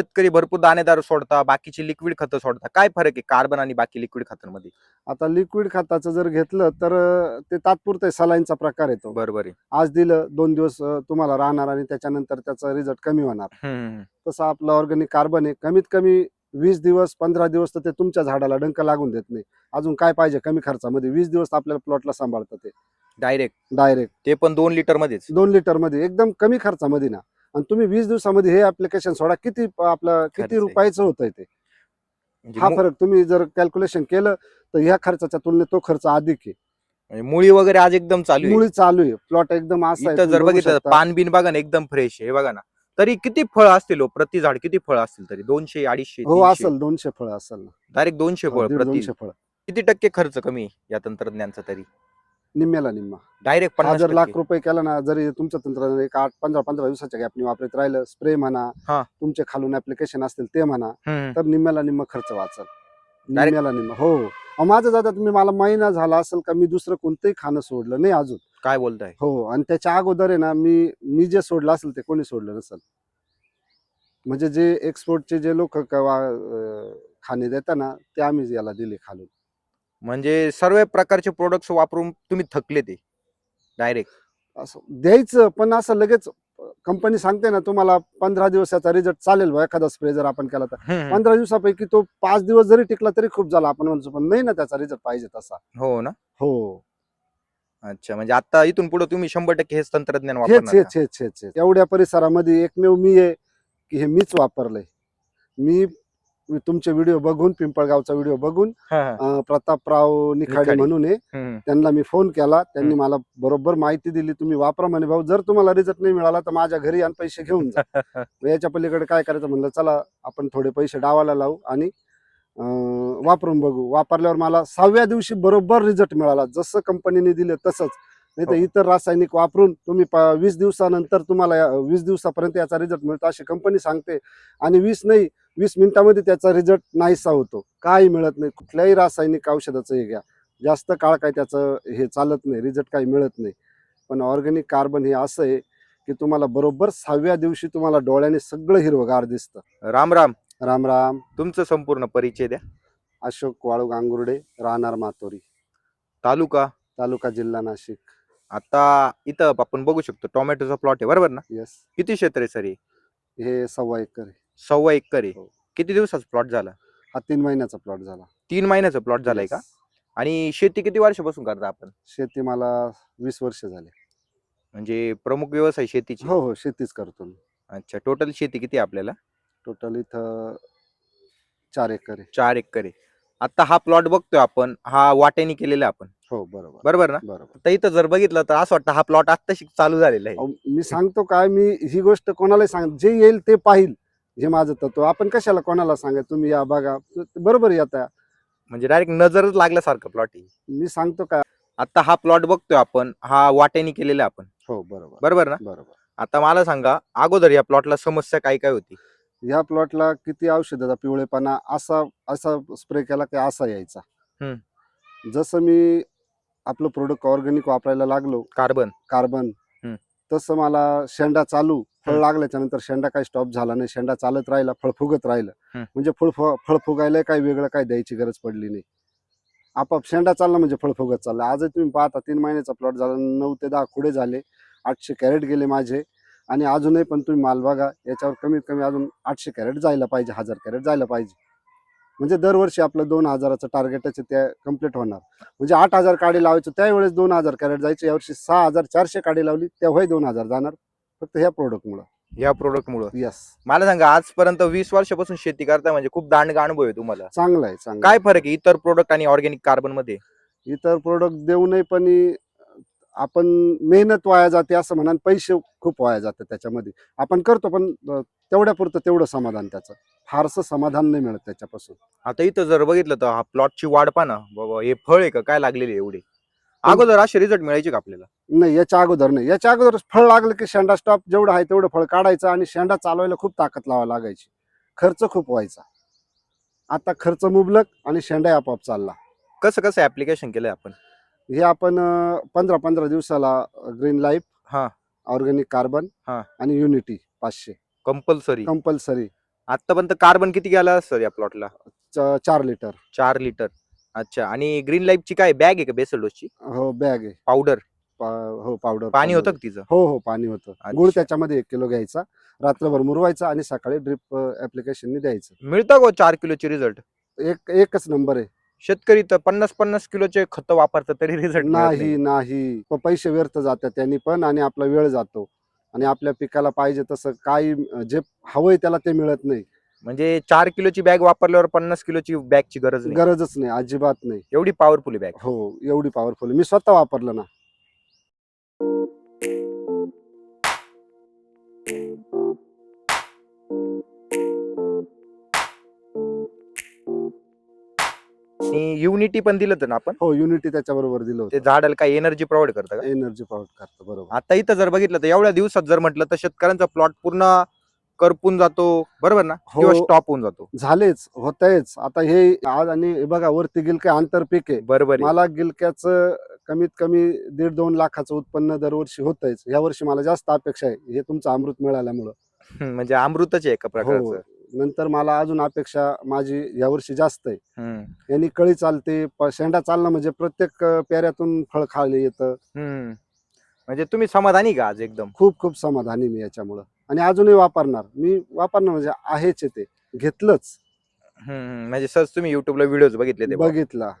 शेतकरी भरपूर दाणेदार सोडता बाकीची लिक्विड खतं सोडता. काय फरक आहे कार्बन आणि बाकी लिक्विड खतांमध्ये? आता लिक्विड खताचं जर घेतलं तर ते तात्पुरतं सलाईनचा प्रकार येतो बरोबर आहे. आज दिलं दोन दिवस अं, तुम्हाला राहणार आणि त्याच्यानंतर त्याचा रिझल्ट कमी होणार. हम्म. तसं आपलं ऑर्गॅनिक कार्बन आहे. कमीत कमी वीस दिवस पंधरा दिवस तर ते तुमच्या झाडाला डंक लागून देत नाही. अजून काय पाहिजे कमी खर्चामध्ये? वीस दिवस आपल्याला प्लॉटला सांभाळतं ते. डायरेक्ट डायरेक्ट ते पण दोन लिटर मध्येच. दोन लिटरमध्ये. एकदम कमी खर्चामध्ये ना. आणि तुम्ही वीस दिवसामध्ये हे ऍप्लिकेशन सोडा. किती आपलं किती. रुपयाचं होतंय ते? म्हणजे हा फरक तुम्ही जर कॅल्क्युलेशन केलं तर ह्या खर्चाच्या तुलनेत तो खर्च अधिक आहे. म्हणजे मुळी वगैरे आज एकदम चालू आहे. मुळी चालू आहे. प्लॉट एकदम असा जर बघू बघितलं. पान बिन बघा ना एकदम फ्रेश आहे. बघा ना. तरी किती फळ असतील हो? प्रति झाड किती फळ असतील तरी? दोनशे अडीचशे हो असेल. दोनशे फळ असेल ना. डायरेक्ट दोनशे फळ प्रति. फळ. किती टक्के खर्च कमी या तंत्रज्ञानचा तरी? निम्म्याला निम्मा. डायरेक्ट हा पन्नास जर लाख टक्के. रुपये केला ना जरी तुमचं तंत्रज्ञान एक आठ पंधरा पंधरा दिवसाच्या गॅपनी वापरत राहिलं स्प्रे म्हणा हा. तुमचे खालून ऍप्लिकेशन असतील ते म्हणा हम्म. तर निम्म्याला निम्म खर्च वाचल. निम्म्याला निम्म. हो. अहो, माझं दादा तुम्ही मला महिना झाला असेल का मी दुसरं कोणतंही खाणं सोडलं नाही अजून. काय बोलताय? हो आणि त्याच्या अगोदर आहे ना मी मी जे सोडलं असेल ते कोणी सोडलं नसेल. म्हणजे जे एक्सपोर्टचे जे लोक खाणे देतात ना ते आम्ही याला दिले खालून. म्हणजे सर्व प्रकारचे प्रोडक्ट वापरून तुम्ही थकले ते. डायरेक्ट असं द्यायचं पण असं लगेच कंपनी सांगते ना तुम्हाला पंधरा दिवसाचा रिझल्ट चालेल बा एखादा स्प्रे जर आपण केला तर. पंधरा दिवसापैकी तो पाच दिवस जरी टिकला तरी खूप झाला आपण म्हणतो पण नाही ना त्याचा रिझल्ट पाहिजे तसा. हो ना? हो. अच्छा म्हणजे आता इथून पुढे तुम्ही शंभर टक्के हेच तंत्रज्ञान हेच वापरणार हेच हेच हेच हेच. एवढ्या परिसरामध्ये एकमेव मी आहे की हे मीच वापरलंय. मी तुमचे व्हिडिओ बघून पिंपळगावचा व्हिडिओ बघून. अं, प्रतापराव निखाडे निखाडे. म्हणून आहे. हम्म. त्यांना मी फोन केला. त्यांनी मला बरोबर माहिती दिली. तुम्ही वापरा म्हणे भाऊ जर तुम्हाला रिझल्ट नाही मिळाला तर माझ्या घरी आणि पैसे घेऊन जा. मग याच्या पलीकडे काय करायचं म्हणलं चला आपण थोडे पैसे डावाला लावू आणि अं, वापरून बघू. वापरल्यावर मला सहाव्या दिवशी बरोबर रिझल्ट मिळाला. जसं कंपनीने दिले तसंच. नाही तर हो. इतर रासायनिक वापरून तुम्ही प- वीस दिवसानंतर तुम्हाला या- वीस दिवसापर्यंत याचा रिझल्ट मिळतो अशी कंपनी सांगते. आणि वीस नाही वीस मिनिटामध्ये त्याचा रिझल्ट नाहीसा होतो. काही मिळत नाही. कुठल्याही रासायनिक औषधाचं हे घ्या. जास्त काळ काय त्याचं हे चालत नाही. रिझल्ट काही मिळत नाही. पण ऑर्गॅनिक कार्बन हे असं आहे की तुम्हाला बरोबर सहाव्या दिवशी तुम्हाला डोळ्याने सगळं हिरवगार दिसतं. राम राम. राम राम. तुमचं संपूर्ण परिचय द्या. अशोक वाळू गांगुर्डे राहणार मातोरी. तालुका? तालुका जिल्हा नाशिक. आता इथं आपण बघू शकतो. टोमॅटोचा प्लॉट आहे. बरोबर ना? येस किती क्षेत्र आहे सर हे? हे सव्वा एकर आहे. सव्वा एकर आहे. हो. किती दिवसाचा प्लॉट झाला? हा तीन महिन्याचा प्लॉट झाला. तीन महिन्याचा प्लॉट झालाय का? Yes. आणि शेती किती वर्षापासून करता आपण? शेती मला वीस वर्ष झाले. म्हणजे प्रमुख व्यवसाय शेतीची? हो हो शेतीच करतो मी. अच्छा टोटल शेती किती आहे आपल्याला? टोटल इथं चार एकर आहे. चार एकर आहे. आता हा प्लॉट बघतोय आपण. हा वाट्याने केलेला आपण. हो बरोबर. बरोबर ना? बरोबर. आता इथं जर बघितलं तर असं वाटतं हा प्लॉट आत्ताशी चालू झालेला आहे. अहो, मी सांगतो काय? मी ही गोष्ट कोणालाही सांग जे येईल ते पाहिल. हे माझं तत्व. आपण कशाला कोणाला सांगा तुम्ही या बघा. बरोबर येता म्हणजे डायरेक्ट नजरच लागल्यासारखं प्लॉट मी सांगतो काय आता हा प्लॉट बघतोय आपण. हा वाट्याने केलेला आपण. हो बरोबर. बरोबर ना? बरोबर. आता मला सांगा अगोदर या प्लॉटला समस्या काय काय होती? ह्या प्लॉटला किती औषधाचा पिवळेपणा असा असा स्प्रे केला की असा यायचा. जसं मी आपलं प्रोडक्ट ऑर्गॅनिक वापरायला लागलो. Carbon carbon. तसं मला शेंडा चालू फळ. लागल्याच्या नंतर शेंडा काही स्टॉप झाला नाही. शेंडा चालत राहिला फळ फुगत राहिलं. म्हणजे फळ फळ फुगायला काही वेगळं काही द्यायची गरज पडली नाही. आपाप शेंडा चालला म्हणजे फळ फुगत चाललं. आजही तुम्ही पाहता तीन महिन्याचा प्लॉट झाला नऊ ते दहा खुडे झाले आठशे कॅरेट गेले माझे. आणि अजूनही पण तुम्ही माल बघा याच्यावर कमीत कमी अजून आठशे कॅरेट जायला पाहिजे हजार कॅरेट जायला पाहिजे. म्हणजे दरवर्षी आपलं दोन हजाराचं टार्गेटच ते कंप्लीट होणार. म्हणजे आठ हजार काडी लावायचं त्यावेळेस दोन हजार कॅरेट जायचे यावर्षी सहा हजार चारशे काडी लावली तेव्हाही दोन हजार जाणार. फक्त ह्या प्रोडक्टमुळं या प्रोडक्ट मुळे. यस मला सांगा आजपर्यंत वीस वर्षापासून शेती करता म्हणजे खूप दांडगा अनुभव आहे तुम्हाला. चांगलं आहे चांगलं काय फरक आहे इतर प्रोडक्ट आणि ऑर्गॅनिक कार्बनमध्ये. इतर प्रोडक्ट देऊ नये पण आपण मेहनत वाया जाते असं म्हणा पैसे खूप वाया जाते त्याच्यामध्ये. आपण करतो पण तेवढ्या पुरतं तेवढं समाधान त्याचं. फारसं समाधान नाही मिळत त्याच्यापासून. आता इथं जर बघितलं तर हा प्लॉटची वाढ पा ना बाबा हे फळ आहे का? काय लागलेले एवढे? अगोदर असे रिझल्ट मिळायचे का आपल्याला? नाही याच्या अगोदर नाही. याच्या अगोदर फळ लागलं की शेंडा स्टॉप जेवढं आहे तेवढं फळ काढायचं आणि शेंडा चालवायला खूप ताकद लावा लागायची. खर्च खूप व्हायचा. आता खर्च मुबलक आणि शेंडा आपोआप चालला. कसं कसं ऍप्लिकेशन केलंय आपण? हे आपण पंधरा पंधरा दिवसाला ग्रीन लाईफ हा. ऑर्गॅनिक कार्बन हा. आणि युनिटी पाचशे. कंपल्सरी कंपल्सरी आतापर्यंत कार्बन किती गेला सर या प्लॉटला च- चार लिटर. चार लिटर. अच्छा आणि ग्रीन लाईफची काय बॅग आहे का बेसल डोसची हो बॅग आहे. पावडर पा- हो पावडर पाणी होतं का तिचं? हो हो पाणी होतं. अच्छा. गुळ त्याच्यामध्ये एक किलो घ्यायचा रात्रभर मुरवायचा आणि सकाळी ड्रिप ऍप्लिकेशनने द्यायचं. मिळतं का चार किलोचे रिझल्ट एक एकच नंबर आहे. शेतकरी तर पन्नास पन्नास किलोचे खत वापरतात तरी रिझल्ट नाही. नाही. प- पैसे व्यर्थ जातात त्यांनी पण आणि आपला वेळ जातो. आणि आपल्या पिकाला पाहिजे तसं काही जे हवंय त्याला ते मिळत नाही. म्हणजे चार किलोची बॅग वापरल्यावर पन्नास किलोची बॅगची गरज नाही. गरजच नाही अजिबात नाही. एवढी पॉवरफुल बॅग हो एवढी पॉवरफुल मी स्वतः वापरलं ना. आणि युनिटी पण दिलं तर ना आपण? हो युनिटी त्याच्याबरोबर दिलं ते होतं. झाडाला काय एनर्जी प्रोव्हाइड करतं का? एनर्जी प्रोव्हाइड करतं बरोबर. आता इथं जर बघितलं तर एवढ्या दिवसात जर म्हटलं तर शेतकऱ्यांचा प्लॉट पूर्ण करपून जातो बरोबर ना? हो. किंवा स्टॉप होऊन जातो. झालेच होतच आता हे आज आणि हे बघा वरती गिलके आंतर पीक आहे. बरोबर आहे. मला गिलक्याचं कमीत कमी दीड दोन लाखाचं उत्पन्न दरवर्षी होतच या वर्षी मला जास्त अपेक्षा आहे. हे तुमचं अमृत मिळाल्यामुळं. म्हणजे अमृतच आहे एका हो. प्रकारचं. नंतर मला अजून अपेक्षा माझी यावर्षी जास्त आहे हम्म. यांनी कळी चालते प- शेंडा चालणं म्हणजे प्रत्येक अं, पेऱ्यातून फळ खायला येतं हम्म. म्हणजे तुम्ही समाधानी का आज एकदम खूप खूप समाधानी मी याच्यामुळं आणि अजूनही वापरणार मी वापरणार म्हणजे आहेच आहे ते घेतलंच हम्म. म्हणजे सहज तुम्ही युट्यूबला व्हिडिओज बघितले ते बघ. बघितला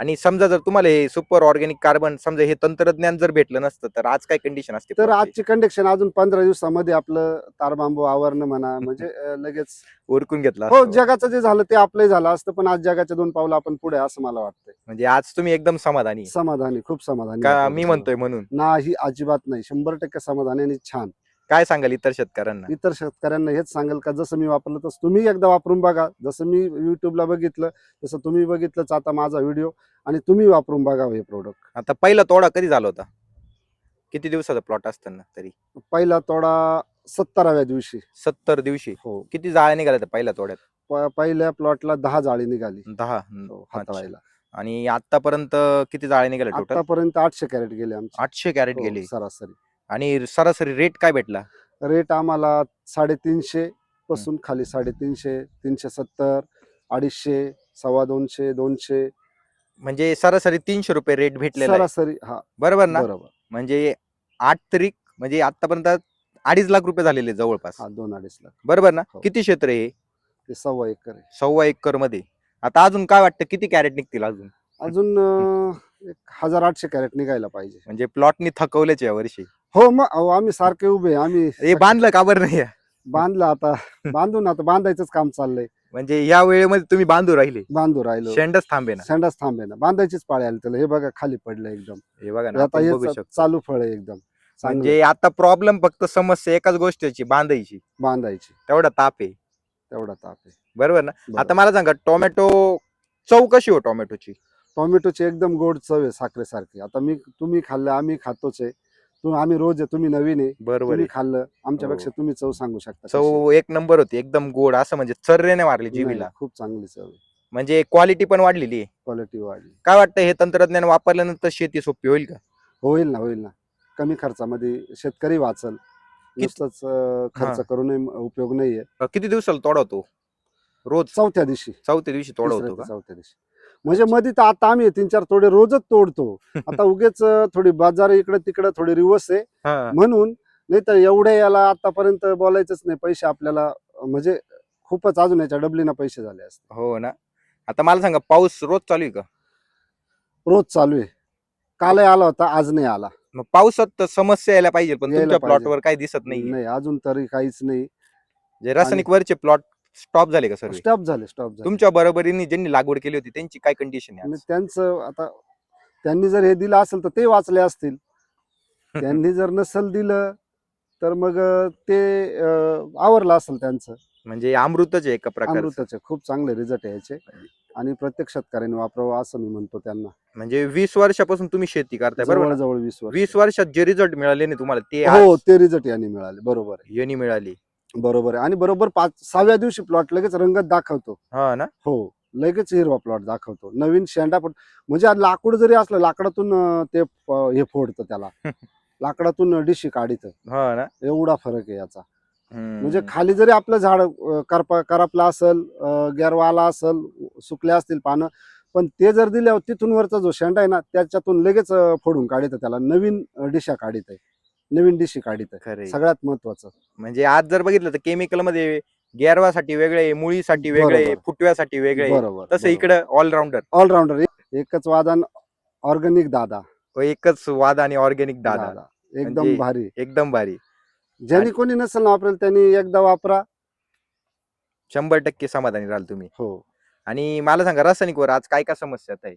आणि समजा जर तुम्हाला हे सुपर ऑर्गॅनिक कार्बन समजा हे तंत्रज्ञान जर भेटलं नसतं तर आज काय कंडिशन असते तर? आजची कंडिक्शन अजून पंधरा दिवसामध्ये आपलं तारबांबू आवरणं म्हणा म्हणजे अं, लगेच उरकून घेतला हो असतं. जगाचं जे झालं ते आपलंही झालं असतं पण आज जगाच्या दोन पावलं आपण पुढे आहे असं मला वाटतंय म्हणजे आज तुम्ही एकदम समाधानी आहे. समाधानी खूप समाधानी का आहे मी म्हणतोय म्हणून नाही अजिबात नाही शंभर टक्के समाधानी आणि छान काय सांगाल इतर शेतकऱ्यांना? इतर शेतकऱ्यांना हेच सांगेल का जसं मी वापरलं तसं तुम्ही एकदा वापरून बघा. जसं मी युट्यूबला बघितलं तसं तुम्ही बघितलंच आता माझा व्हिडिओ आणि तुम्ही वापरून बघावं हे प्रोडक्ट आता पहिला तोडा कधी झाला होता? किती दिवसाचा प्लॉट असताना तरी? पहिला तोडा सत्तराव्या दिवशी. सत्तर दिवशी. हो. किती जाळ्या निघाल्या त्या पहिल्या तोड्यात? प- पहिल्या प्लॉटला दहा जाळी निघाली. दहा. हो. हाताळायला. आणि आतापर्यंत किती जाळ्या निघाल्या टोटल आतापर्यंत आठशे कॅरेट गेले आमचे. आठशे कॅरेट हो, गेले. सरासरी. आणि सरासरी रेट काय भेटला? रेट आम्हाला साडेतीनशे पासून खाली साडेतीनशे तीनशे सत्तर अडीचशे सव्वा दोनशे दोनशे. म्हणजे सरासरी तीनशे रुपये रेट भेटलेला आहे. सरासरी हा. बरोबर ना? बरोबर. म्हणजे आठ तरीक म्हणजे आतापर्यंत अडीच लाख रुपये झालेले जवळपास. हा दोन अडीच लाख. बरोबर ना? हो. किती क्षेत्र आहे हे? ते सव्वा एकर आहे. सव्वा एकरमध्ये. आता अजून काय वाटतं? किती कॅरेट निघतील अजून? अजून अं, एक हजार आठशे कॅरेट निघायला पाहिजे. म्हणजे प्लॉटनी थकवलेच या वर्षी. हो मग अहो, आम्ही सारखे उभे आहे. आम्ही हे बांधलं का बरं नाही? बांधलं आता. बांधून आता बांधायचंच काम चाललंय. म्हणजे या वेळेमध्ये तुम्ही बांधू राहिले. बांधू राहिलो. शेंडच थांबे ना शेंडाच थांबे ना बांधायचीच पाळी आली त्याला. हे बघा खाली पडलं एकदम. हे बघा ना आता आपण हे बघू चा- शकतो. चालू फळ आहे एकदम. चांगलं. म्हणजे आता प्रॉब्लेम फक्त समस्या एकाच गोष्टीची बांधायची. बांधायची. तेवढा ताप आहे. तेवढा ताप आहे. बरोबर ना? बरोबर. आता मला सांगा टोमॅटो चव कशी हो टोमॅटोची? टोमॅटोची एकदम गोड चव आहे साखरेसारखी आता मी तुम्ही खाल्लं आम्ही खातोच आहे. तुम्ही आम्ही रोज आहे तुम्ही नवीन आहे. बरोबर तुम्ही आहे. खाल्लं आमच्यापेक्षा हो. तुम्ही चव सांगू शकता. चव एक नंबर होती एकदम गोड असं म्हणजे चर्रेने मारली नाही, जीवीला खूप चांगली चव आहे. म्हणजे क्वालिटी पण वाढलेली आहे. क्वालिटी वाढली. काय वाटतं हे तंत्रज्ञान वापरल्यानंतर शेती सोपी होईल का? होईल ना होईल ना. कमी खर्चामध्ये शेतकरी वाचल. नुसतंच अं, खर्च हा. करूनही उपयोग नाहीये. अ, किती दिवसाला तोडा होतो रोज? चौथ्या दिवशी. चौथ्या दिवशी तोडा तिसऱ्या होतो ते का? चौथ्या दिवशी. म्हणजे मध्ये तर आता आम्ही तीन चार तोडे रोजच तोडतो. आता उगेच थोडी बाजार इकडे तिकडे थोडी रिवर्स आहे. म्हणून नाही तर एवढ्या याला आतापर्यंत बोलायचंच नाही. पैसे आपल्याला म्हणजे खूपच अजून याच्या डबलीना पैसे झाले असते हो ना. आता मला सांगा पाऊस रोज चालू आहे का? रोज चालू आहे. कालही आला होता आज नाही आला. मग पावसात तर समस्या यायला पाहिजे पण यायला तुमच्या पाहिजे. प्लॉटवर काही दिसत नाही. नाही अजून तरी काहीच नाही. जे रासायनिक वरचे प्लॉट स्टॉप झाले का सर्व स्टॉप झाले स्टॉप झाले. तुमच्या बरोबरीने ज्यांनी लागवड केली होती त्यांची काय कंडिशन आणि आहे त्यांचं आता त्यांनी जर हे दिलं असेल तर ते वाचले असतील. त्यांनी जर नसल दिलं तर मग ते अं, आवरलं असेल त्यांचं. म्हणजे अमृतच आहे एका प्रकारचं. अमृताचे खूप चांगले रिझल्ट यायचे आणि प्रत्येक शेतकऱ्याने वापरावं असं मी म्हणतो त्यांना. म्हणजे वीस वर्षापासून तुम्ही शेती करताय बरोबर ना? जवळ वीस वर्ष. वीस वर्षात जे रिझल्ट मिळाले नाही तुम्हाला ते हो आज ते रिझल्ट यांनी मिळाले. बरोबर आहे. यांनी मिळाली. बरोबर आहे. आणि बरोबर पाच सहाव्या दिवशी प्लॉट लगेच रंगत दाखवतो. हा ना? हो लगेच हिरवा प्लॉट दाखवतो. नवीन शेंडा पण म्हणजे लाकूड जरी असलं लाकडातून ते हे फोडतं त्याला. लाकडातून डिशी काढित. हा ना? एवढा फरक आहे याचा. म्हणजे खाली जरी आपलं झाड करपा करपला असेल गेरवा आला असेल सुकले असतील पानं पण ते जर दिल्यावर तिथून वरचा जो शेंडा आहे ना त्याच्यातून लगेच फोडून काढित त्याला. नवीन डिशा काढित आहे. नवीन डिशी काढित खरे सगळ्यात महत्वाचं. म्हणजे आज जर बघितलं तर केमिकलमध्ये गेरवासाठी वेगळे मुळीसाठी वेगळे बरोबर. फुटव्यासाठी वेगळे बरोबर तसं इकडे ऑलराऊंडर ऑलराऊंडर एकच वादन ऑर्गॅनिक दादा. एकच वाद आणि ऑर्गॅनिक दादा. एकदम म्हणजे- भारी. एकदम भारी. ज्यांनी कोणी नसेल ना वापरेल त्यांनी एकदा वापरा. शंभर टक्के समाधानी राहाल तुम्ही. हो. आणि मला सांगा रासायनिक वर आज काय काय समस्या आहेत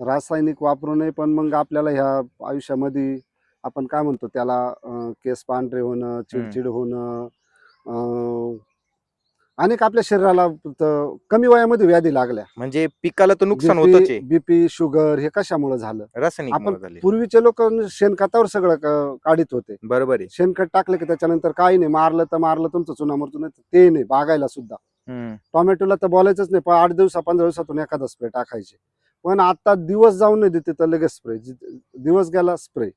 रासायनिक वापरू नये पण मग आपल्याला ह्या आयुष्यामध्ये आपण काय म्हणतो त्याला अं, केस पांढरे होणं चिडचिड होणं अं, अनेक आपल्या शरीराला त- कमी वयामध्ये व्याधी लागल्या. म्हणजे पिकाला तर नुकसान होतच आहे. बीपी शुगर हे कशामुळे झालं? रासायनिक आपण मुळे झाले. पूर्वीचे लोक शेणखतावर सगळं क- काढीत होते. बरोबर आहे. शेणखत टाकलं की त्याच्यानंतर काही नाही मारलं तर मारलं तुमचं चुनामरचं नाही तर ते नाही बागायला सुद्धा. हम्म. टोमॅटोला तर बोलायचंच नाही पण आठ दिवसा पंधरा दिवसातून एखादा स्प्रे टाकायचे. पण आता दिवस जाऊन नाही देते तर लगेच स्प्रे दिवस गेला स्प्रे.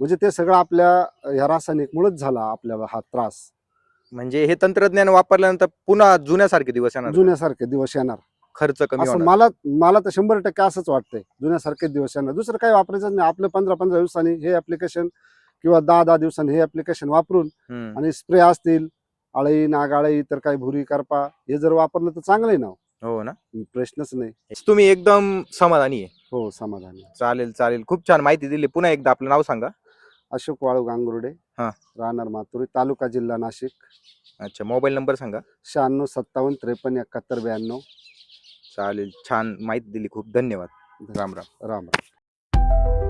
म्हणजे ते सगळं आपल्या ह्या रासायनिक मुळेच झाला आपल्याला हा त्रास. म्हणजे हे तंत्रज्ञान वापरल्यानंतर पुन्हा जुन्यासारखे दिवस येणार जुन्यासारखे दिवस येणार. खर्च कमी असं होणार. मला मला तर शंभर टक्के असंच वाटतंय. जुन्यासारखे दिवस येणार. दुसरं काही वापरायचं नाही. आपलं पंधरा पंधरा दिवसांनी हे ऍप्लिकेशन किंवा दहा दहा दिवसांनी हे ऍप्लिकेशन वापरून हम्म. आणि स्प्रे असतील आळी नागाळी तर काही भुरी करपा हे जर वापरलं तर चांगलं आहे ना हो. ना? प्रश्नच नाही. तुम्ही एकदम समाधानी आहे. हो समाधानी चालेल चालेल. खूप छान माहिती दिली. पुन्हा एकदा आपलं नाव सांगा. अशोक वाळू गांगुर्डे हा. राहणार माथुरी तालुका जिल्हा नाशिक. अच्छा मोबाईल नंबर सांगा. शहाण्णव सत्तावन्न त्रेपन्न एकाहत्तर ब्याण्णव. चालेल छान माहिती दिली खूप धन्यवाद. राम राम. राम राम.